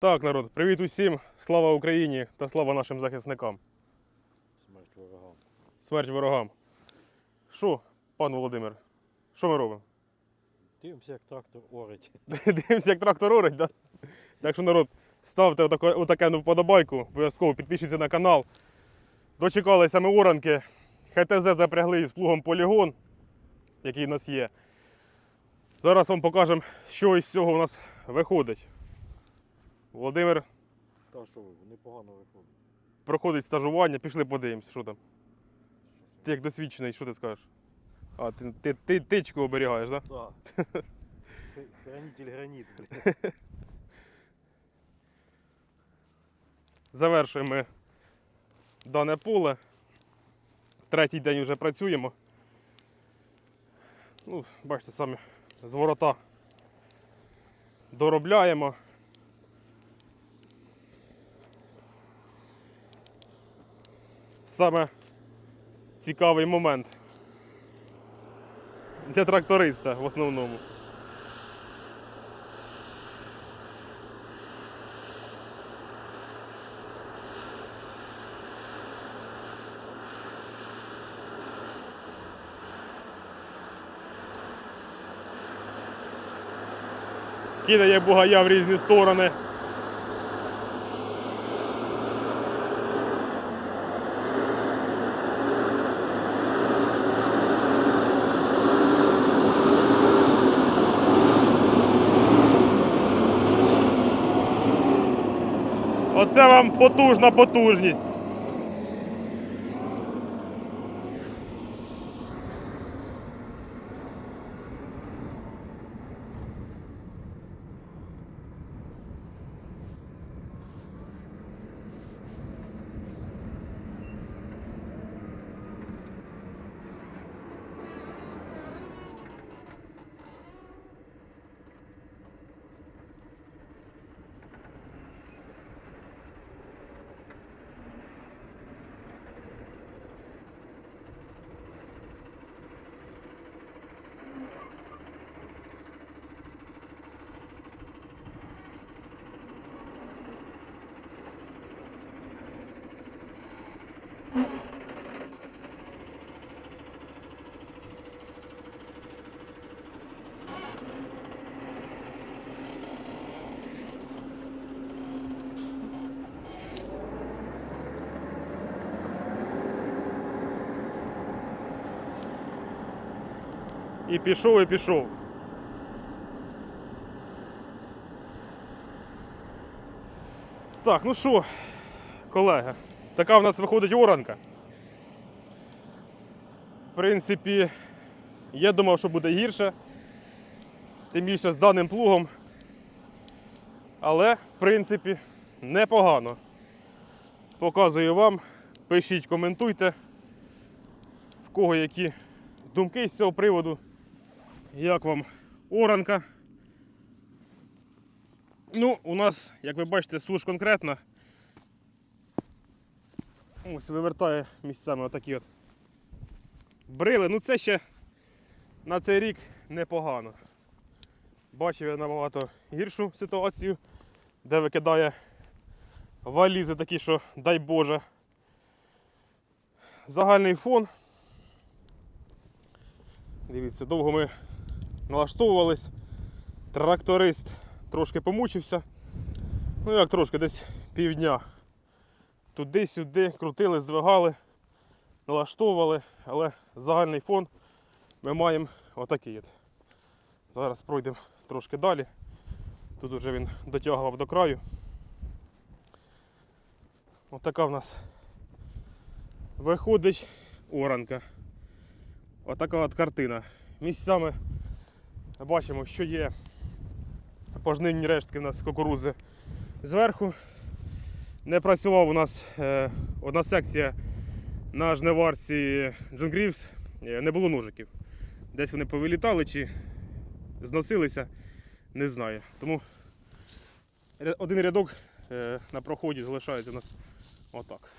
Так, народ, привіт усім! Слава Україні та слава нашим захисникам. Смерть ворогам. Смерть ворогам. Що, пан Володимир, що ми робимо? Дивимося, як трактор орить. Дивимося, як трактор орить, да? Так що, народ, ставте отаке, отаке ну, вподобайку, обов'язково підпишіться на канал. Дочекалися ми оранки. ХТЗ запрягли з плугом полігон, який в нас є. Зараз вам покажемо, що із цього у нас виходить. Володимир Та що, непогано виходить. проходить стажування, пішли подивимося, що там. Ти як досвідчений, що ти скажеш? А, ти, ти, ти тичку оберігаєш, так? Да? Х- Хранитель границ, блін. Завершуємо ми дане поле. Третій день вже працюємо. Ну, бачите, самі з ворота доробляємо. Саме цікавий момент для тракториста в основному. Кидає бугая в різні сторони. Оце вам потужна потужність. І пішов, і пішов. Так, ну що, колеги, така в нас виходить оранка. В принципі, я думав, що буде гірше. Тим більше з даним плугом. Але, в принципі, непогано. Показую вам. Пишіть, коментуйте, в кого які думки з цього приводу. Як вам оранка? Ну, у нас, як ви бачите, суш конкретна. Ось вивертає місцями отакі от брили. Ну це ще на цей рік непогано. Бачив я набагато гіршу ситуацію, де викидає валізи такі, що дай Боже. Загальний фон. Дивіться, довго ми налаштовувались. Тракторист трошки помучився. Ну як трошки, десь півдня. Туди-сюди крутили, здвигали, налаштовували, але загальний фон ми маємо отакий. от. Зараз пройдемо трошки далі. Тут вже він дотягував до краю. Отака в нас виходить оранка. Отака от картина. Місцями бачимо, що є пожнивні рештки у нас кукурудзи зверху. Не працював у нас е, одна секція на жниварці John Greaves, е, не було ножиків. Десь вони повилітали чи зносилися, не знаю. Тому один рядок е, на проході залишається у нас отак.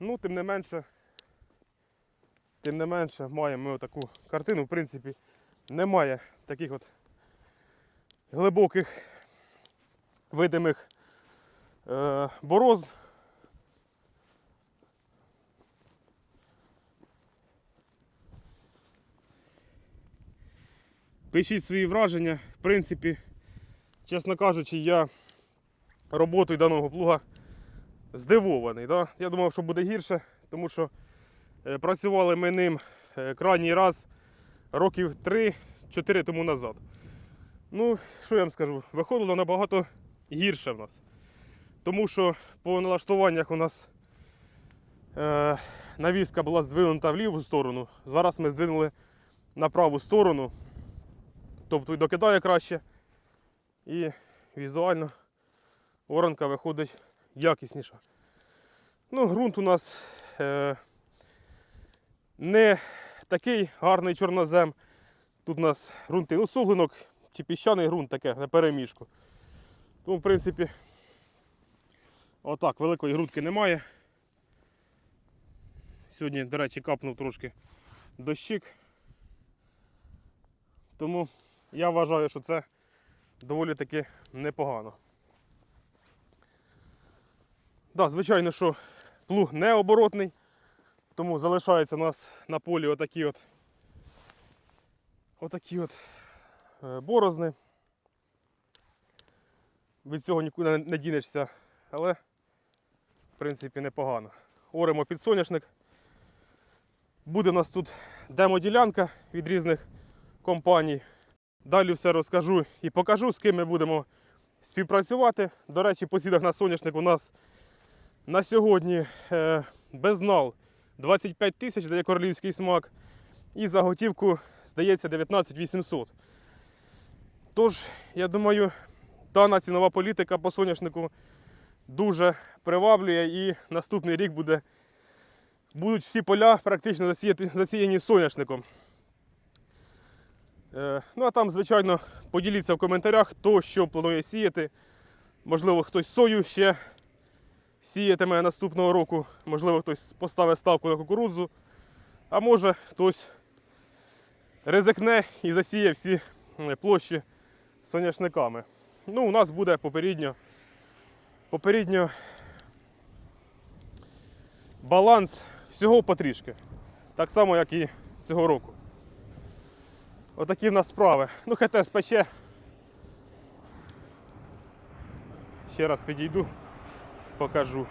Ну, тим не менше, тим не менше, маємо ми таку картину. В принципі, немає таких от глибоких видимих е, борозн. Пишіть свої враження. В принципі, чесно кажучи, я роботою даного плуга здивований. Да? Я думав, що буде гірше, тому що е, працювали ми ним е, крайній раз років 3-4 тому назад. Ну, що я вам скажу, виходило набагато гірше в нас. Тому що по налаштуваннях у нас е, навіска була здвинута в ліву сторону. Зараз ми здвинули на праву сторону. Тобто і докидає краще. І візуально оранка виходить якісніша. Ну, ґрунт у нас е, не такий гарний чорнозем. Тут у нас ґрунти, ну, суглинок чи піщаний ґрунт таке на переміжку. Тому, в принципі, отак, великої грудки немає. Сьогодні, до речі, капнув трошки дощик. Тому я вважаю, що це доволі таки непогано. Да, звичайно, що плуг не оборотний, тому залишаються у нас на полі отакі от, отакі от е, борозни. Від цього нікуди не- не дінешся, але в принципі непогано. Оремо під соняшник. Буде у нас тут демоділянка від різних компаній. Далі все розкажу і покажу, з ким ми будемо співпрацювати. До речі, по цінах на соняшник у нас на сьогодні е, безнал 25 тисяч дає королівський смак. І за готівку, здається, 19 800. Тож, я думаю, дана цінова політика по соняшнику дуже приваблює і наступний рік буде, будуть всі поля практично засіяти, засіяні соняшником. Е, ну а там, звичайно, поділіться в коментарях, хто що планує сіяти. Можливо, хтось сою ще сіятиме наступного року, можливо, хтось поставить ставку на кукурудзу, а може хтось ризикне і засіє всі площі соняшниками. Ну, у нас буде попередньо, попередньо баланс всього потрішки. Так само, як і цього року. Отакі в нас справи. Ну, ХТ спече. Ще раз підійду, покажу.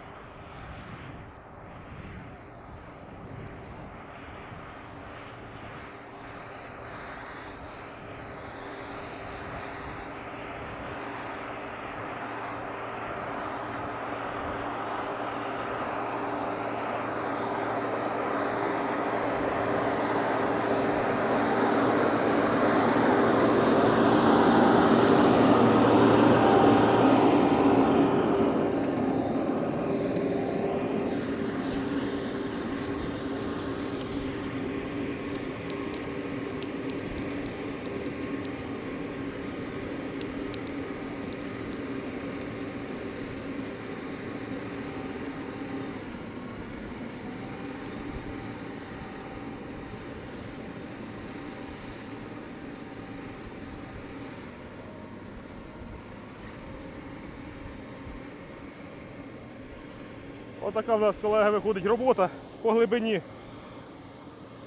Отака в нас, колеги, виходить робота по глибині.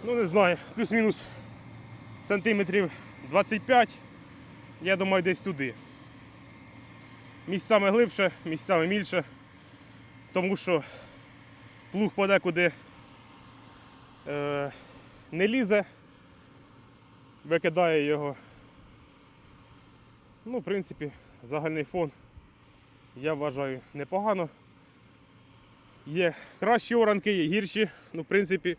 Ну не знаю, плюс-мінус сантиметрів 25. Я думаю, десь туди. Місцями глибше, місцями мільше, тому що плуг подекуди е, не лізе, викидає його. Ну, в принципі, загальний фон я вважаю непогано. Є кращі оранки, є гірші. Ну, в принципі,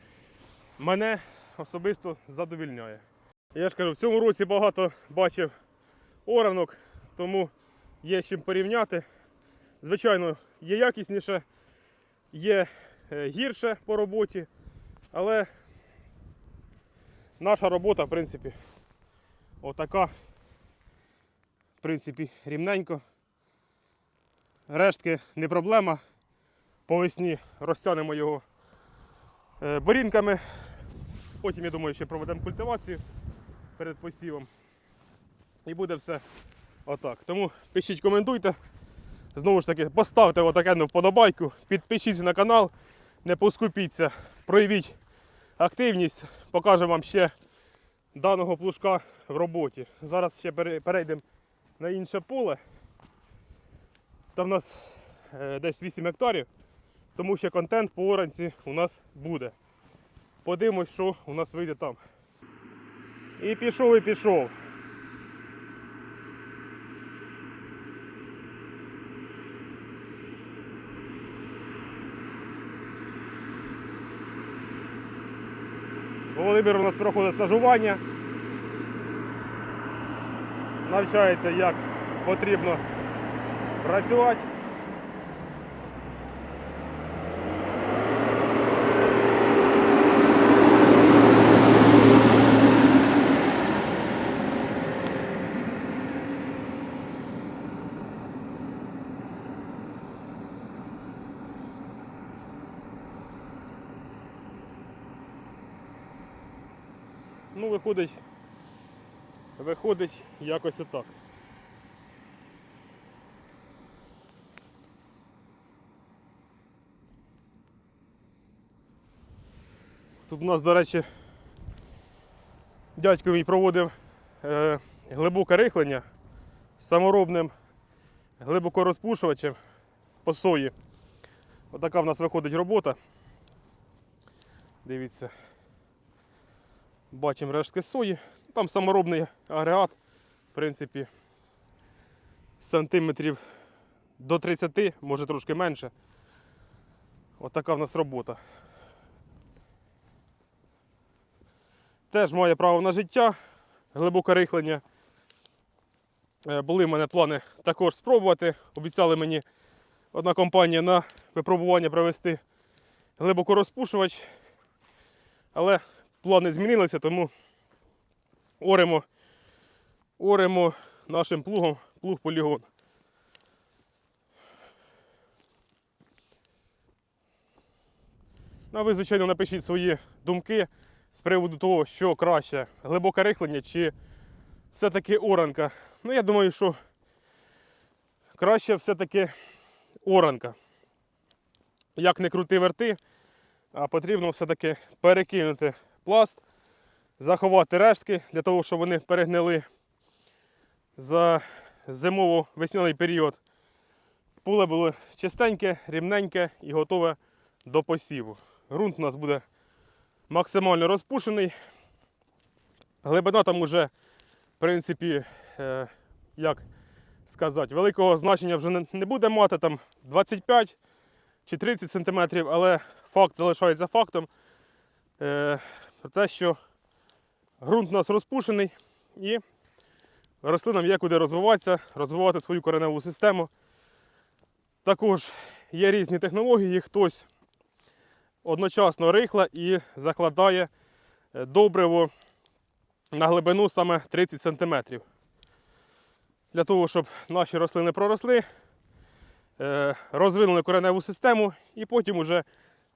мене особисто задовільняє. Я ж кажу, в цьому році багато бачив оранок, тому є з чим порівняти. Звичайно, є якісніше, є е, гірше по роботі, але наша робота, в принципі, отака. В принципі, рівненько. Рештки не проблема по весні розтягнемо його е, борінками. Потім, я думаю, ще проведемо культивацію перед посівом. І буде все отак. Тому пишіть, коментуйте, Знову ж таки, поставте отаке ну, вподобайку, підпишіться на канал, не поскупіться, проявіть активність, покажу вам ще даного плужка в роботі. Зараз ще перейдемо на інше поле. Там в нас е, десь 8 гектарів, тому що контент по оранці у нас буде. Подивимось, що у нас вийде там. І пішов, і пішов. Володимир у нас проходить стажування. Навчається, як потрібно працювати. Ну, виходить, виходить якось отак. Тут у нас, до речі, дядько мій проводив е, глибоке рихлення саморобним глибокорозпушувачем по сої. Отака в нас виходить робота. Дивіться. Бачимо рештки сої. Там саморобний агрегат, в принципі, сантиметрів до 30, може трошки менше. Отака в нас робота. Теж має право на життя, глибоке рихлення. Е, Були в мене плани також спробувати. Обіцяли мені одна компанія на випробування провести глибокорозпушувач. Але плани змінилися, тому оремо, оремо нашим плугом плуг полігон. Ну, а ви, звичайно, напишіть свої думки з приводу того, що краще, глибоке рихлення чи все-таки оранка. Ну, я думаю, що краще все-таки оранка. Як не крути верти, а потрібно все-таки перекинути пласт, заховати рештки для того, щоб вони перегнили за зимово-весняний період. Поле було чистеньке, рівненьке і готове до посіву. Грунт у нас буде максимально розпушений. Глибина там уже, в принципі, е, як сказати, великого значення вже не- не буде мати там 25 чи 30 см, але факт залишається фактом. Е, про те, що ґрунт у нас розпушений і рослинам є куди розвиватися, розвивати свою кореневу систему. Також є різні технології, хтось одночасно рихла і закладає е, добриво на глибину саме 30 см. Для того, щоб наші рослини проросли, е, розвинули кореневу систему і потім уже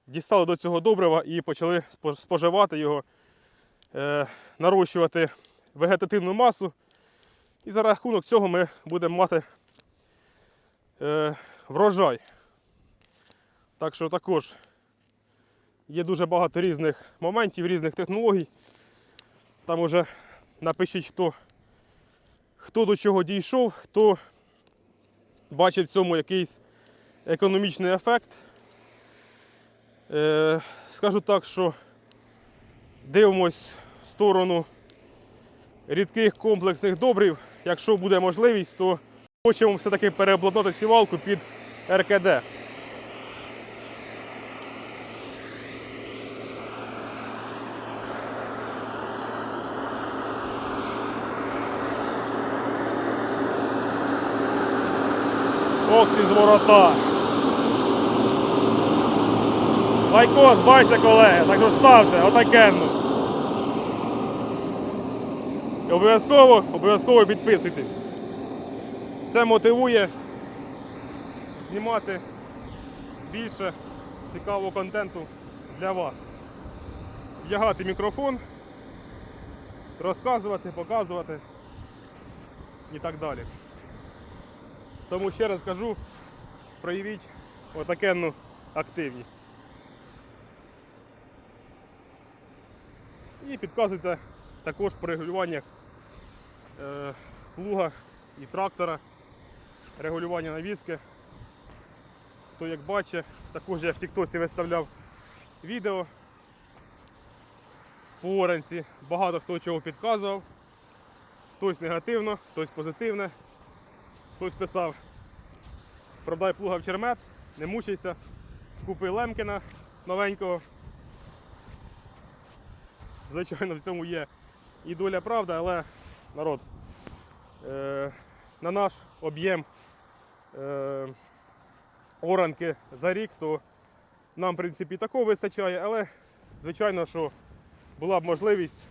дістали до цього добрива і почали споживати його, е, нарощувати вегетативну масу. І за рахунок цього ми будемо мати е, врожай. Так що також є дуже багато різних моментів, різних технологій. Там уже напишіть, хто, хто до чого дійшов, хто бачив в цьому якийсь економічний ефект. Е, скажу так, що дивимось в сторону рідких комплексних добрив. Якщо буде можливість, то хочемо все-таки переобладнати сівалку під РКД. Ох ти зворота! Лайкос, бачите, колеги, так що ставте, отакенну. І обов'язково, обов'язково підписуйтесь. Це мотивує знімати більше цікавого контенту для вас. Вдягати мікрофон, розказувати, показувати і так далі. Тому ще раз кажу, проявіть отакенну активність. І підказуйте також по регулюваннях е, плуга і трактора, регулювання навіски. Хто як бачить, також я в Тіктоці виставляв відео по оранці. Багато хто чого підказував. Хтось негативно, хтось позитивне. Хтось писав, продай плуга в чермет, не мучайся, купи Лемкіна новенького. Звичайно, в цьому є і доля правди, але народ, е, на наш об'єм е, оранки за рік, то нам, в принципі, такого вистачає, але звичайно, що була б можливість,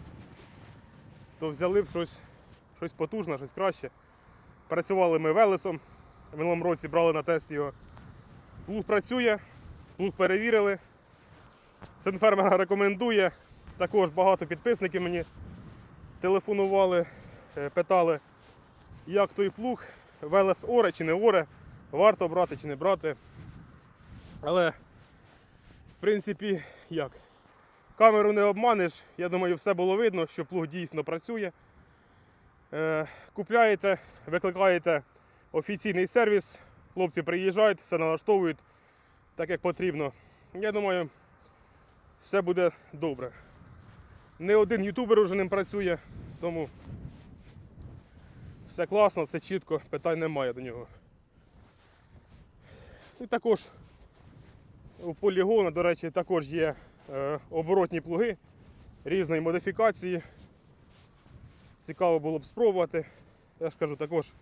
то взяли б щось, щось потужне, щось краще. Працювали ми велесом. В минулому році брали на тест його. Плуг працює, плуг перевірили. Син фермера рекомендує. Також багато підписників мені телефонували, е, питали, як той плуг, Велес оре чи не оре, варто брати чи не брати. Але, в принципі, як? Камеру не обманеш, я думаю, все було видно, що плуг дійсно працює. Е, Купляєте, викликаєте офіційний сервіс, хлопці приїжджають, все налаштовують так, як потрібно. Я думаю, все буде добре. Не один ютубер уже ним працює, тому все класно, все чітко, питань немає до нього. І також у полігона, до речі, також є е, оборотні плуги різної модифікації. Цікаво було б спробувати. Я ж кажу, також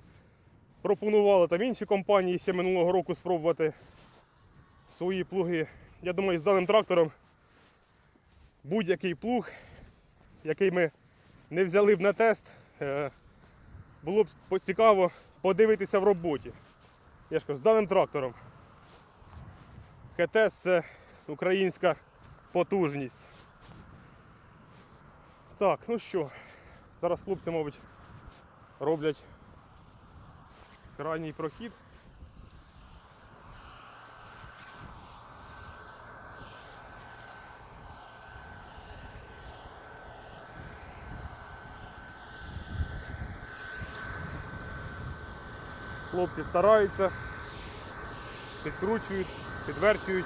пропонували там інші компанії ще минулого року спробувати свої плуги. Я думаю, з даним трактором будь-який плуг, який ми не взяли б на тест, е, було б цікаво подивитися в роботі. Я ж кажу, з даним трактором. ХТС це українська потужність. Так, ну що, зараз хлопці, мабуть, роблять крайній прохід. Хлопці стараються, підкручують, підверчують.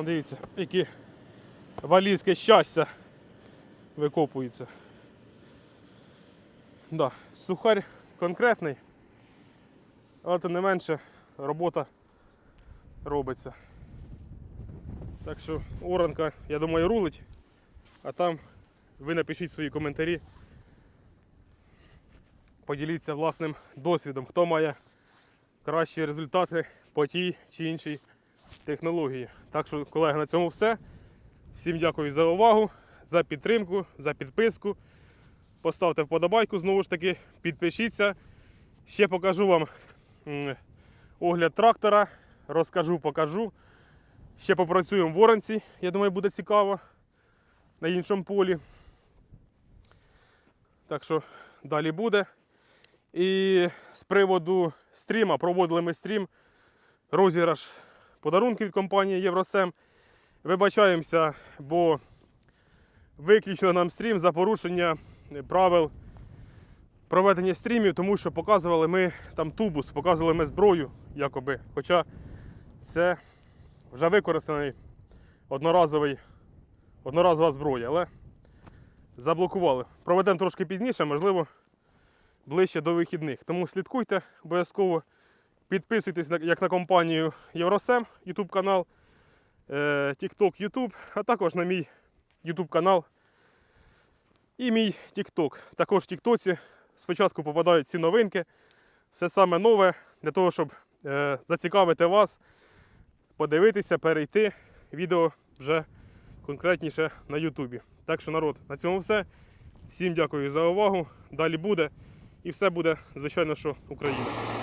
О, дивіться, які валізки щастя викопуються. Да, сухарь конкретний, але тим не менше робота робиться. Так що оранка, я думаю, рулить, а там ви напишіть свої коментарі. Поділіться власним досвідом, хто має кращі результати по тій чи іншій технології. Так що, колеги, на цьому все. Всім дякую за увагу, за підтримку, за підписку. Поставте вподобайку знову ж таки, підпишіться. Ще покажу вам огляд трактора. Розкажу, покажу. Ще попрацюємо в Воронці. Я думаю, буде цікаво на іншому полі. Так що далі буде. І з приводу стріма проводили ми стрім, розіграш подарунки від компанії Євросем. Вибачаємося, бо виключили нам стрім за порушення правил проведення стрімів, тому що показували ми там тубус, показували ми зброю, якоби. Хоча це вже використаний одноразовий, одноразова зброя, але заблокували. Проведемо трошки пізніше, можливо, ближче до вихідних. Тому слідкуйте обов'язково. Підписуйтесь як на компанію Євросем, YouTube канал, е, TikTok, YouTube, а також на мій YouTube канал і мій TikTok. Також в TikTok спочатку попадають ці новинки, все саме нове для того, щоб е, зацікавити вас, подивитися, перейти. Відео вже конкретніше на Ютубі. Так що, народ, на цьому все. Всім дякую за увагу. Далі буде. І все буде, звичайно, що Україна.